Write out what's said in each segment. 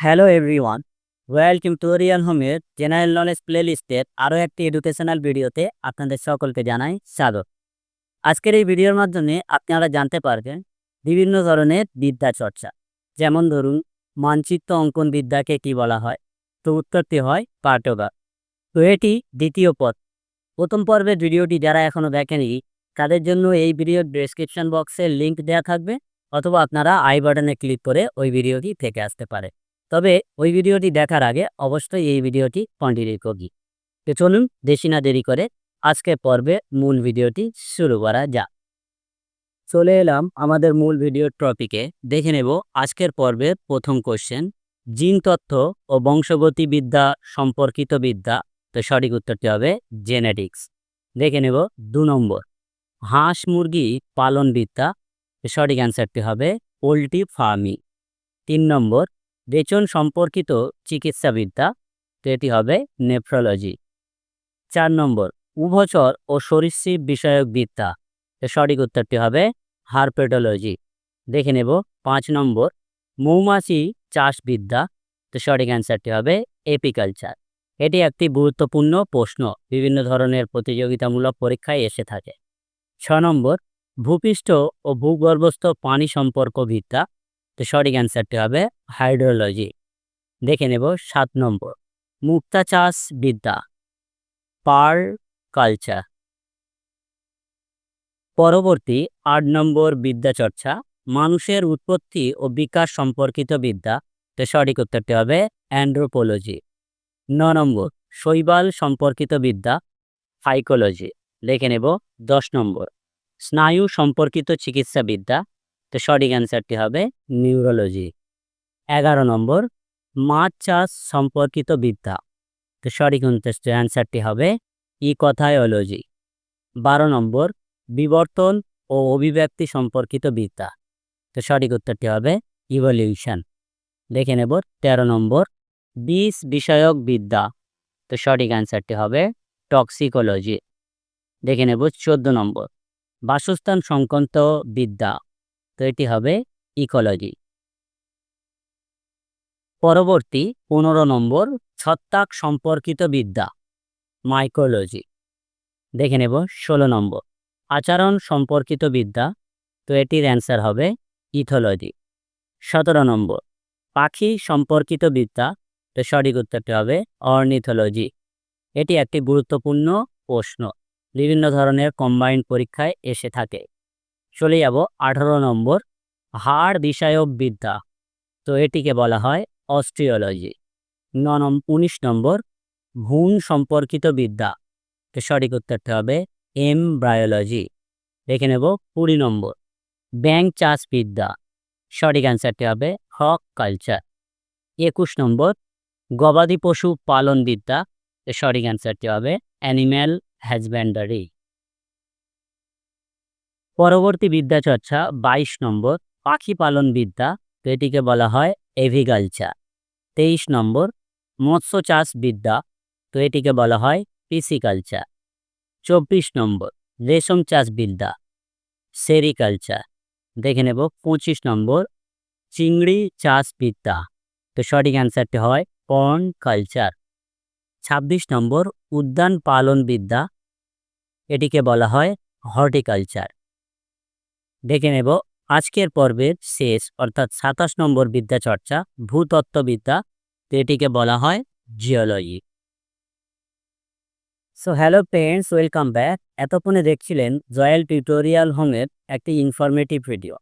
Hello everyone royal tutorial হোমের general knowledge প্লেলিস্টের আরও একটি এডুকেশনাল ভিডিওতে আপনাদের সকলকে জানাই স্বাগত। আজকের এই ভিডিওর মাধ্যমে আপনারা জানতে পারবেন বিভিন্ন ধরনের বিদ্যা চর্চা। যেমন ধরুন, মানচিত্র অঙ্কন বিদ্যাকে কি বলা হয়? তো উত্তরটি হয় পাঠ্যগার তো এটি দ্বিতীয় পথ প্রথম পর্বের ভিডিওটি যারা এখনও দেখেনি তাদের জন্য এই ভিডিওর ডেসক্রিপশন বক্সে লিঙ্ক দেওয়া থাকবে, অথবা আপনারা আই বাটনে ক্লিক করে ওই ভিডিওটি থেকে আসতে পারে তবে ওই ভিডিওটি দেখার আগে অবশ্যই এই ভিডিওটি কন্টিনিউ করি তো চলুন দেশি না দেরি করে আজকের পর্বে মূল ভিডিওটি শুরু করা যাক। চলে এলাম আমাদের মূল ভিডিওর টপিকে দেখে নেব আজকের পর্বের প্রথম কোশ্চেন জিন তথ্য ও বংশগতি বিদ্যা সম্পর্কিত বিদ্যা। তো সঠিক উত্তরটি হবে জেনেটিক্স দেখে নেব দু নম্বর, হাঁস মুরগি পালন বিদ্যা সঠিক অ্যান্সারটি হবে পোলট্রি ফার্মিং। তিন নম্বর রেচন সম্পর্কিত চিকিৎসাবিদ্যা, তো এটি হবে নেফ্রোলজি। চার নম্বর, উভচর ও সরীসৃপ বিষয়ক বিদ্যা। সঠিক উত্তরটি হবে হারপেটোলজি। দেখে নেব, পাঁচ নম্বর, মৌমাছি চাষবিদ্যা। তো সঠিক অ্যান্সারটি হবে এপিকালচার। এটি একটি গুরুত্বপূর্ণ প্রশ্ন, বিভিন্ন ধরনের প্রতিযোগিতামূলক পরীক্ষায় এসে থাকে। ছ নম্বর, ভূপৃষ্ঠ ও ভূগর্ভস্থ পানি সম্পর্ক বিদ্যা। তো সঠিক অ্যান্সারটি হবে হাইড্রোলজি দেখে নেব সাত নম্বর। মুক্তা চাষ বিদ্যা। পার কালচার পরবর্তী আট নম্বর বিদ্যা চর্চা। মানুষের উৎপত্তি ও বিকাশ সম্পর্কিত বিদ্যা। তো সঠিক উত্তরটি হবে অ্যান্ড্রোপোলজি ন নম্বর, শৈবাল সম্পর্কিত বিদ্যা। সাইকোলজি লিখে নেব দশ নম্বর। স্নায়ু সম্পর্কিত চিকিৎসা বিদ্যা। তো সঠিক অ্যান্সারটি হবে নিউরোলজি। এগারো নম্বর, মাছ চাষ সম্পর্কিত বিদ্যা। তো সঠিক অ্যান্সারটি হবে ইকথায়োলজি। বারো নম্বর, বিবর্তন ও অভিব্যক্তি সম্পর্কিত বিদ্যা। তো সঠিক উত্তরটি হবে ইভলিউশন। দেখে নেব, তেরো নম্বর বিষ বিষয়ক বিদ্যা। তো সঠিক অ্যান্সারটি হবে টক্সিকোলজি। দেখে নেব, চোদ্দ নম্বর, বাসস্থান সংক্রান্ত বিদ্যা। তো এটি হবে ইকোলজি। পরবর্তী পনেরো নম্বর, ছত্রাক সম্পর্কিত বিদ্যা মাইকোলজি দেখে নেব ষোলো নম্বর, আচরণ সম্পর্কিত বিদ্যা, তো এটির অ্যান্সার হবে ইথোলজি। সতেরো নম্বর, পাখি সম্পর্কিত বিদ্যা, তো সঠিক উত্তরটি হবে অর্নিথোলজি। এটি একটি গুরুত্বপূর্ণ প্রশ্ন। বিভিন্ন ধরনের কম্বাইন্ড পরীক্ষায় এসে থাকে। চলে যাব আঠারো নম্বর হাড় বিষয়ক বিদ্যা। তো এটিকে বলা হয় অস্ট্রিওলজি। ন নম, উনিশ নম্বর ভ্রূণ সম্পর্কিত বিদ্যা। তো সঠিক উত্তরটা হবে এম ব্রায়োলজি দেখে নেব কুড়ি নম্বর ব্যাংক চাষ বিদ্যা। সঠিক অ্যান্সারটি হবে হক কালচার। একুশ নম্বর গবাদি পশু পালন বিদ্যা। সঠিক অ্যান্সারটি হবে অ্যানিম্যাল হ্যাজব্যান্ডারি পরবর্তী বিদ্যা চর্চা বাইশ নম্বর পাখি পালন বিদ্যা তো এটিকে বলা হয় এভিকালচার। তেইশ নম্বর মৎস্য চাষ বিদ্যা তো এটিকে বলা হয় পিসিকালচার। চব্বিশ নম্বর রেশম চাষ বিদ্যা সেরিকালচার। দেখে নেব পঁচিশ নম্বর চিংড়ি চাষ বিদ্যা তো সঠিক অ্যান্সারটি হয় পর্ন কালচার। ছাব্বিশ নম্বর উদ্যান পালন বিদ্যা এটিকে বলা হয় হর্টিকালচার। দেখে নেব আজকের পর্বের শেষ, অর্থাৎ সাতাশ নম্বর বিদ্যা চর্চা, ভূতত্ত্ববিদ্যা এটিকে বলা হয় geology. So hello friends welcome back এতক্ষণে দেখছিলেন জয়েল টিউটোরিয়াল হোমের একটি ইনফরমেটিভ ভিডিও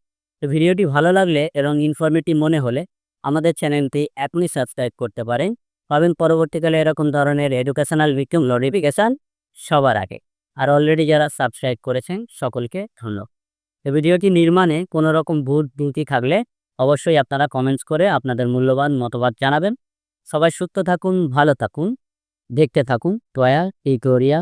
তো ভিডিওটি ভালো লাগলে এবং ইনফরমেটিভ মনে হলে আমাদের চ্যানেলটি এখনই সাবস্ক্রাইব করতে পারেন। পাবেন পরবর্তীকালে এরকম ধরনের এডুকেশনাল ভিডিও নোটিফিকেশান সবার আগে। আর অলরেডি যারা সাবস্ক্রাইব করেছেন, সকলকে ধন্যবাদ। এই ভিডিওটি নির্মাণে কোনো রকম ভুল ত্রুটি থাকলে অবশ্যই আপনারা কমেন্টস করে আপনাদের মূল্যবান মতবাদ জানাবেন। সবাই সুস্থ থাকুন, ভালো থাকুন, দেখতে থাকুন। টয়া টিউটোরিয়া